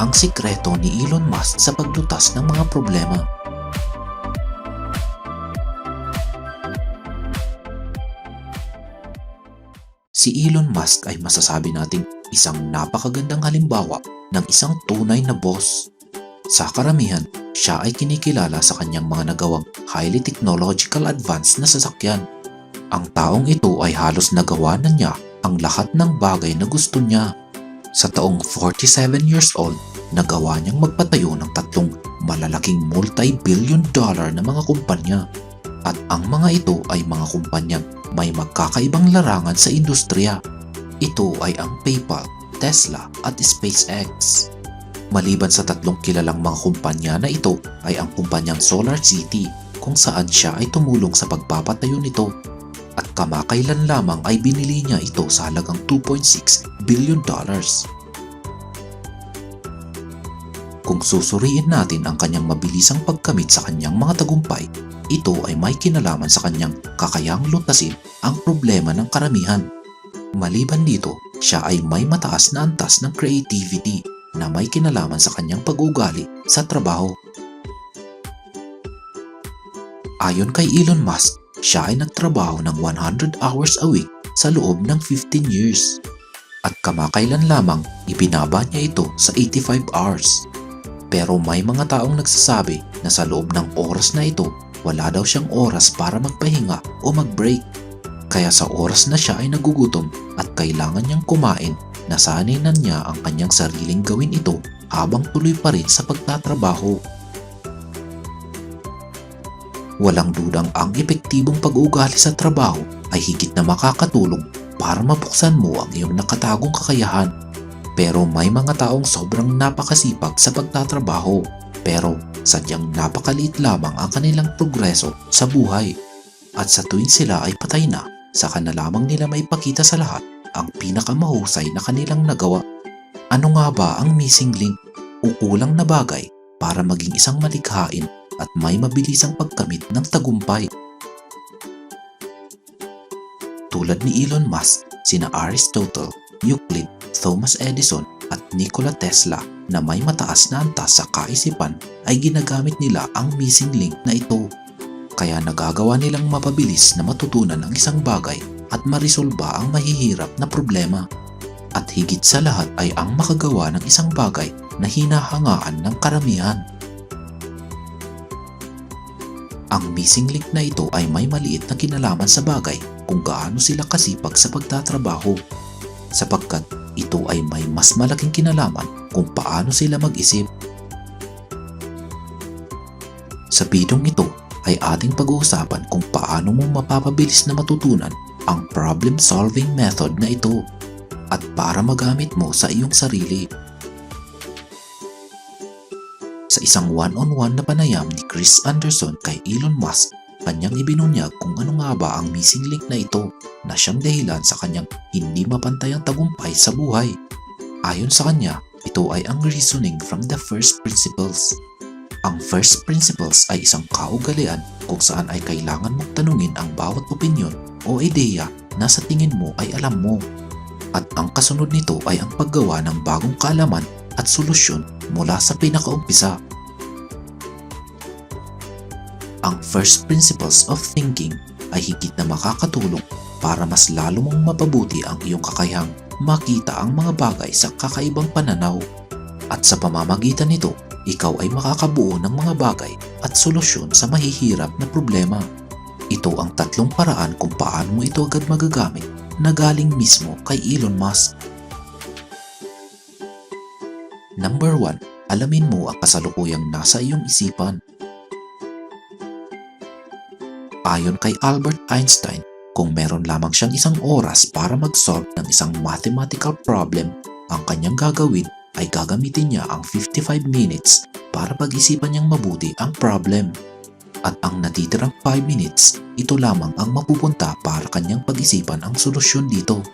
ang sikreto ni Elon Musk sa paglutas ng mga problema. Si Elon Musk ay masasabi nating isang napakagandang halimbawa ng isang tunay na boss. Sa karamihan, siya ay kinikilala sa kanyang mga nagawang highly technological advanced na sasakyan. Ang taong ito ay halos nagawa na niya ang lahat ng bagay na gusto niya. Sa taong 47 years old, nagawa niyang magpatayo ng tatlong malalaking multi-billion dollar na mga kumpanya. At ang mga ito ay mga kumpanyang may magkakaibang larangan sa industriya. Ito ay ang PayPal, Tesla at SpaceX. Maliban sa tatlong kilalang mga kumpanya na ito ay ang kumpanyang Solar City kung saan siya ay tumulong sa pagpapatayo nito at kamakailan lamang ay binili niya ito sa halagang 2.6 billion dollars. Kung susuriin natin ang kanyang mabilisang pagkamit sa kanyang mga tagumpay, ito ay may kinalaman sa kanyang kakayang lutasin ang problema ng karamihan. Maliban dito, siya ay may mataas na antas ng creativity na may kinalaman sa kanyang pag-ugali sa trabaho. Ayon kay Elon Musk, siya ay nagtrabaho ng 100 hours a week sa loob ng 15 years. At kamakailan lamang ibinaba niya ito sa 85 hours. Pero may mga taong nagsasabi na sa loob ng oras na ito, wala daw siyang oras para magpahinga o mag-break. Kaya sa oras na siya ay nagugutom at kailangan niyang kumain, nasanay na niya ang kanyang sariling gawin ito habang tuloy pa rin sa pagtatrabaho. Walang dudang ang epektibong pag-uugali sa trabaho ay higit na makakatulong para mabuksan mo ang iyong nakatagong kakayahan. Pero may mga taong sobrang napakasipag sa pagtatrabaho pero sadyang napakaliit lamang ang kanilang progreso sa buhay. At sa tuwing sila ay patay na, saka na lamang nila maipakita sa lahat ang pinakamahusay na kanilang nagawa. Ano nga ba ang missing link o kulang na bagay para maging isang malikhain at may mabilisang pagkamit ng tagumpay? Tulad ni Elon Musk, sina Aristotle, Euclid, Thomas Edison at Nikola Tesla na may mataas na antas sa kaisipan ay ginagamit nila ang missing link na ito. Kaya nagagawa nilang mapabilis na matutunan ang isang bagay at marisolba ang mahihirap na problema. At higit sa lahat ay ang makagawa ng isang bagay na hinahangaan ng karamihan. Ang missing link na ito ay may maliit na kinalaman sa bagay kung gaano sila kasipag sa pagtatrabaho sapagkat ito ay may mas malaking kinalaman kung paano sila mag-isip. Sa bidong ito ay ating pag-uusapan kung paano mo mapapabilis na matutunan ang problem-solving method na ito at para magamit mo sa iyong sarili. Sa isang one-on-one na panayam ni Chris Anderson kay Elon Musk, kanyang ibinunyag kung ano nga ba ang missing link na ito na siyang dahilan sa kanyang hindi mapantayang tagumpay sa buhay. Ayon sa kanya, ito ay ang reasoning from the first principles. Ang first principles ay isang kaugalian kung saan ay kailangan mong tanungin ang bawat opinyon o ideya na sa tingin mo ay alam mo. At ang kasunod nito ay ang paggawa ng bagong kaalaman at solusyon mula sa pinakaumpisa. Ang first principles of thinking ay higit na makakatulong para mas lalo mong mapabuti ang iyong kakayahang makita ang mga bagay sa kakaibang pananaw. At sa pamamagitan nito, ikaw ay makakabuo ng mga bagay at solusyon sa mahihirap na problema. Ito ang tatlong paraan kung paano mo ito agad magagamit na galing mismo kay Elon Musk. Number 1. Alamin mo ang kasalukuyang nasa iyong isipan. Ayon kay Albert Einstein, kung meron lamang siyang isang oras para mag-solve ng isang mathematical problem, ang kanyang gagawin ay gagamitin niya ang 55 minutes para pag-isipan niyang mabuti ang problem. At ang natitirang 5 minutes, ito lamang ang mapupunta para kanyang pag-isipan ang solusyon dito.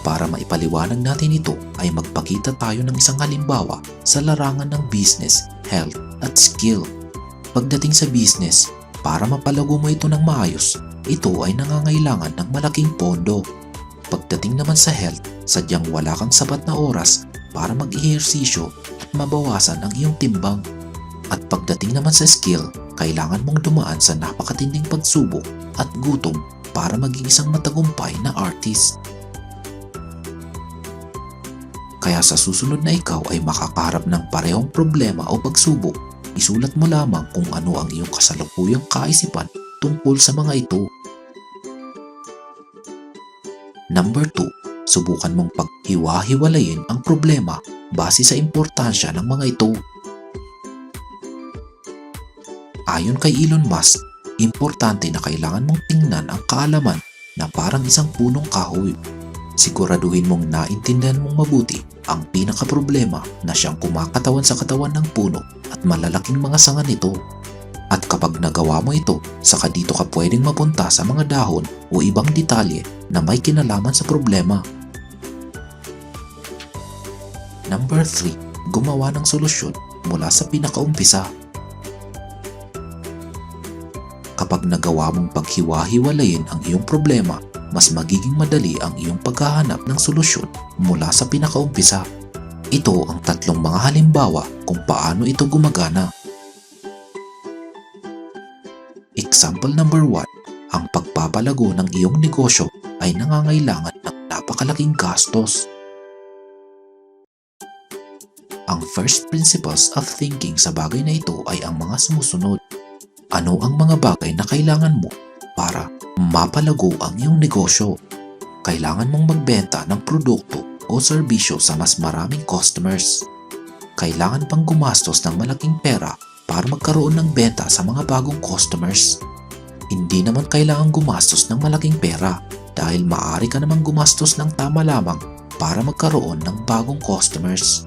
Para maipaliwanag natin ito ay magpakita tayo ng isang halimbawa sa larangan ng business, health at skill. Pagdating sa business, para mapalago mo ito ng maayos, ito ay nangangailangan ng malaking pondo. Pagdating naman sa health, sadyang wala kang sapat na oras para mag-ehersisyo at mabawasan ang iyong timbang. At pagdating naman sa skill, kailangan mong dumaan sa napakatinding pagsubok at gutom para maging isang matagumpay na artist. Kaya sa susunod na ikaw ay makakaharap ng parehong problema o pagsubok, isulat mo lamang kung ano ang iyong kasalukuyang kaisipan tungkol sa mga ito. Number 2. Subukan mong paghiwa-hiwalayin ang problema base sa importansya ng mga ito. Ayon kay Elon Musk, importante na kailangan mong tingnan ang kaalaman na parang isang punong kahoy. Siguraduhin mong naintindihan mong mabuti ang pinakaproblema na siyang kumakatawan sa katawan ng puno at malalaking mga sanga nito. At kapag nagawa mo ito, saka dito ka pwedeng mapunta sa mga dahon o ibang detalye na may kinalaman sa problema. Number 3. Gumawa ng solusyon mula sa pinakaumpisa. Kapag nagawa mong paghiwa-hiwalayin ang iyong problema, mas magiging madali ang iyong paghahanap ng solusyon mula sa pinakaumpisa. Ito ang tatlong mga halimbawa kung paano ito gumagana. Example number 1. Ang pagpapalago ng iyong negosyo ay nangangailangan ng napakalaking gastos. Ang first principles of thinking sa bagay na ito ay ang mga sumusunod. Ano ang mga bagay na kailangan mo para mapalago ang iyong negosyo? Kailangan mong magbenta ng produkto o serbisyo sa mas maraming customers. Kailangan pang gumastos ng malaking pera para magkaroon ng benta sa mga bagong customers. Hindi naman kailangan gumastos ng malaking pera dahil maaari ka namang gumastos ng tama lamang para magkaroon ng bagong customers.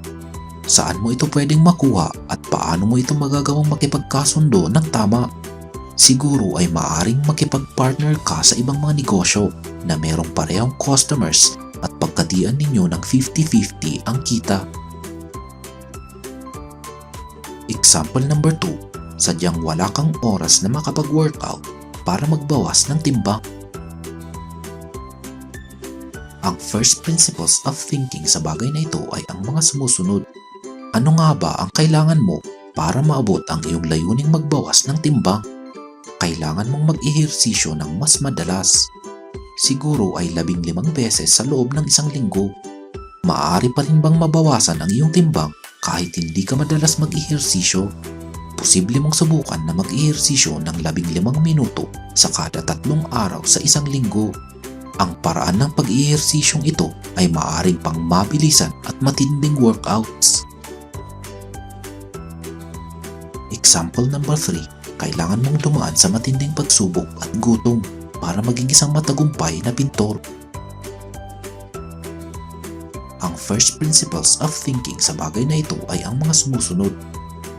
Saan mo ito pwedeng makuha at paano mo ito magagawang makipagkasundo ng tama? Siguro ay maaring makipag-partner ka sa ibang mga negosyo na merong parehong customers at pagkatian ninyo ng 50-50 ang kita. Example number 2, sadyang wala kang oras na makapag-workout para magbawas ng timbang. Ang first principles of thinking sa bagay na ito ay ang mga sumusunod. Ano nga ba ang kailangan mo para maabot ang iyong layuning magbawas ng timbang? Kailangan mong mag-ehersisyo ng mas madalas. Siguro ay labing limang beses sa loob ng isang linggo. Maaari pa rin bang mabawasan ang iyong timbang kahit hindi ka madalas mag-ehersisyo? Posible mong subukan na mag-ehersisyo ng labing limang minuto sa kada tatlong araw sa isang linggo. Ang paraan ng pag-ehersisyong ito ay maaaring pang mabilisan at matinding workouts. Example number 3, kailangan mong dumaan sa matinding pagsubok at gutom para maging isang matagumpay na pintor. Ang first principles of thinking sa bagay na ito ay ang mga sumusunod.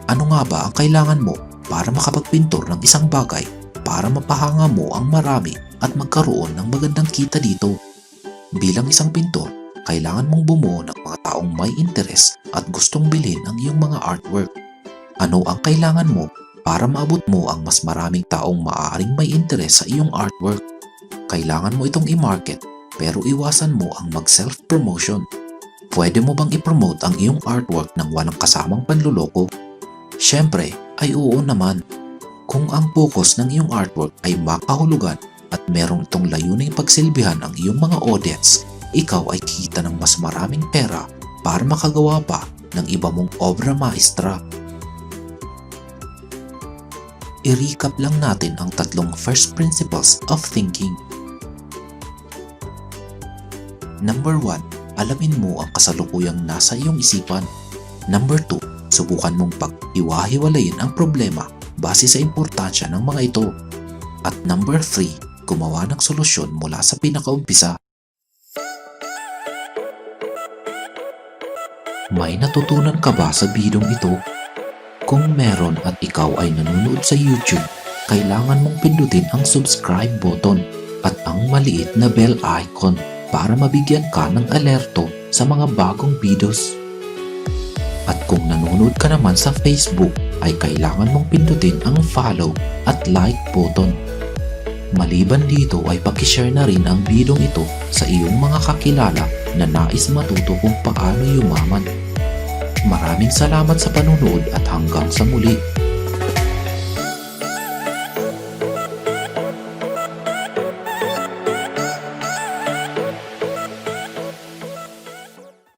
Ano nga ba ang kailangan mo para makapagpintor ng isang bagay para mapahanga mo ang marami at magkaroon ng magandang kita dito? Bilang isang pintor, kailangan mong bumuo ng mga taong may interes at gustong bilhin ang iyong mga artwork. Ano ang kailangan mo para maabot mo ang mas maraming taong maaaring may interes sa iyong artwork? Kailangan mo itong i-market pero iwasan mo ang mag-self-promotion. Pwede mo bang i-promote ang iyong artwork ng walang kasamang panluloko? Siyempre ay oo naman. Kung ang focus ng iyong artwork ay makahulugan at merong itong layuning pagsilbihan ang iyong mga audience, ikaw ay kita ng mas maraming pera para makagawa pa ng iba mong obra maestra. I-recap lang natin ang tatlong first principles of thinking. Number 1, alamin mo ang kasalukuyang nasa iyong isipan. Number 2, subukan mong pag-iwahiwalayin ang problema base sa importansya ng mga ito. At number 3, gumawa ng solusyon mula sa pinakaumpisa. May natutunan ka ba sa bidong ito? Kung meron at ikaw ay nanonood sa YouTube, kailangan mong pindutin ang subscribe button at ang maliit na bell icon para mabigyan ka ng alerto sa mga bagong videos. At kung nanonood ka naman sa Facebook, ay kailangan mong pindutin ang follow at like button. Maliban dito ay pakishare na rin ang bidong ito sa iyong mga kakilala na nais matuto kung paano yumaman. Maraming salamat sa panunood at hanggang sa muli.